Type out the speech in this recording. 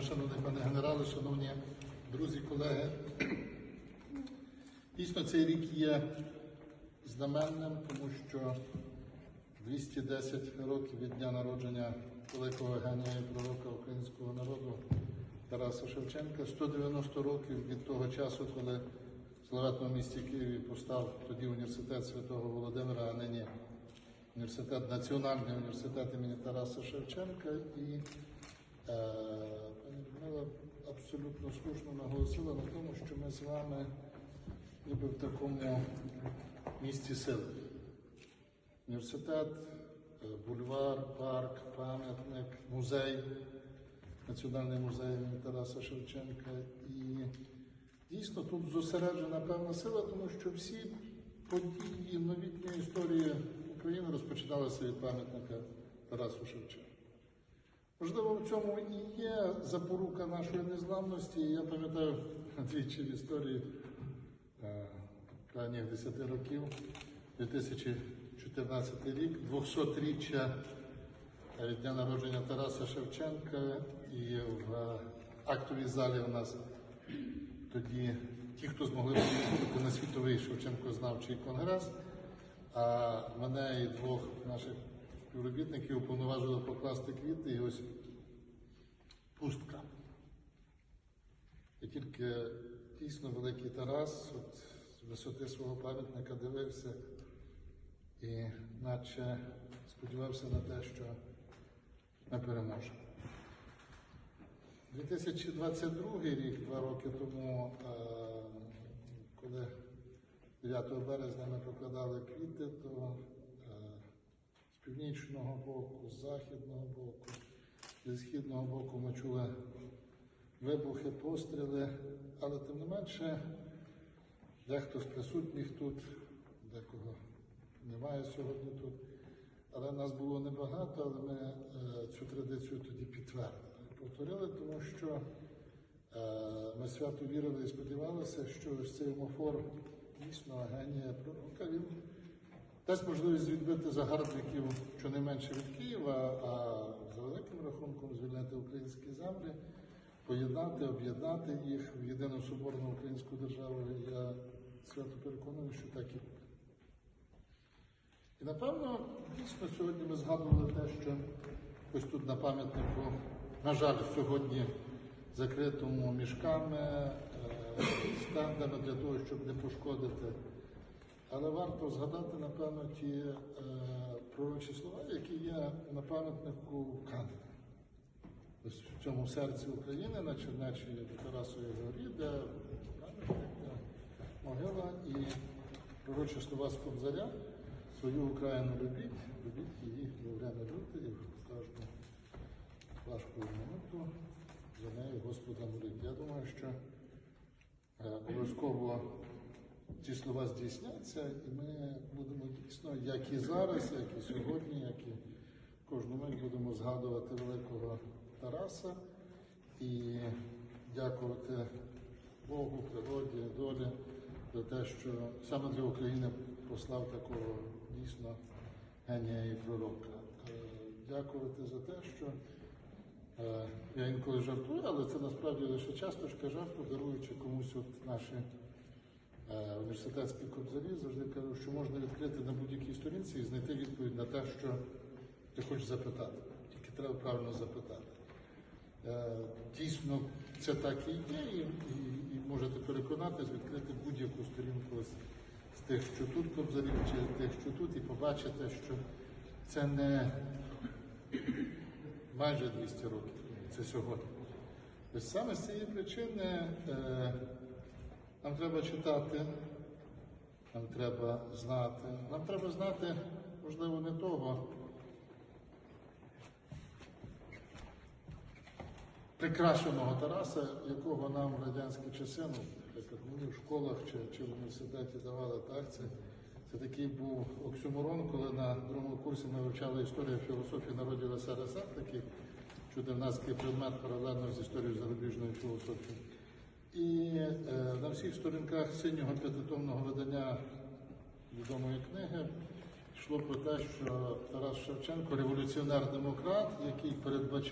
Шановний пане генерале, шановні друзі, колеги. Дійсно, цей рік є знаменним, тому що 210 років від дня народження великого генія пророка українського народу Тараса Шевченка, 190 років від того часу, коли в славетному місті Києві постав тоді університет святого Володимира, а нині університет, Національний університет імені Тараса Шевченка. І Людмила абсолютно слушно наголосила на тому, що ми з вами ніби в такому місці сили. Університет, е, бульвар, парк, пам'ятник, музей, Національний музей Тараса Шевченка. І дійсно тут зосереджена певна сила, тому що всі події новітньої історії України розпочиналися від пам'ятника Тарасу Шевченка. Можливо, в цьому і є запорука нашої незламності. Я пам'ятаю двічі в історії е, крайніх 10 років, 2014 рік, 200-річчя від дня народження Тараса Шевченка, і в актовій залі у нас тоді ті, хто змогли приїхати на світовий Шевченко-знавчий конгрес, а мене і двох наших співробітників уповноважили покласти квіти, і ось пустка. І тільки дійсно великий Тарас от, з висоти свого пам'ятника дивився і наче сподівався на те, що ми переможемо. 2022 рік, два роки тому, е, коли 9 березня ми покладали квіти, то північного боку, з західного боку, зі східного боку ми чули вибухи, постріли, але тим не менше, дехто з присутніх тут, декого немає сьогодні тут. Але нас було небагато, але ми е, цю традицію тоді підтвердили. Повторили, тому що е, ми свято вірили і сподівалися, що ось цей омофор дійсно генія пророка. Він дасть можливість відбити загарбників щонайменше від Києва, а за великим рахунком звільнити українські землі, поєднати, об'єднати їх в єдину соборну українську державу. Я свято переконаний, що так і буде. І напевно, дійсно сьогодні ми згадували те, що ось тут на пам'ятнику, на жаль, сьогодні закритому мішками, е, стендами для того, щоб не пошкодити. Але варто згадати, напевно, ті е, пророчі слова, які є на пам'ятнику в Канаді. Ось в цьому серці України, на Чернечій Тарасовій горі, де пам'ятник, де могила і пророчі слова з Кобзаря. Свою Україну любіть, любіть її время люти і в кожну важку минуту за нею Господа моліть. Я думаю, що е, обов'язково ці слова здійсняться, і ми будемо дійсно, як і зараз, як і сьогодні, як і кожну мить будемо згадувати великого Тараса і дякувати Богу, природі, долі за те, що саме для України послав такого дійсно генія і пророка. Е, Дякувати за те, що е, я інколи жартую, але це насправді лише часточка жарту, даруючи комусь от наші е, університетські кобзарі, завжди кажу, що можна відкрити на будь-якій сторінці і знайти відповідь на те, що ти хочеш запитати. Тільки треба правильно запитати. Е, Дійсно, це так і є, і, і, і можете переконатись, відкрити будь-яку сторінку з, тих, що тут кобзарів, чи з тих, що тут, і побачите, що це не майже 200 років, це сьогодні. Ось саме з цієї причини е, нам треба читати, нам треба знати, нам треба знати, можливо, не того. прикрашеного Тараса, якого нам в радянські часи, ну, як мені в школах чи, чи в університеті давали так, це, це такий був оксюморон, коли на другому курсі ми вивчали історію філософії народів СРСР, такий чудернацький предмет паралельно з історією зарубіжної філософії. І е, на всіх сторінках синього п'ятитомного видання відомої книги йшло про те, що Тарас Шевченко революціонер-демократ, який передбачав.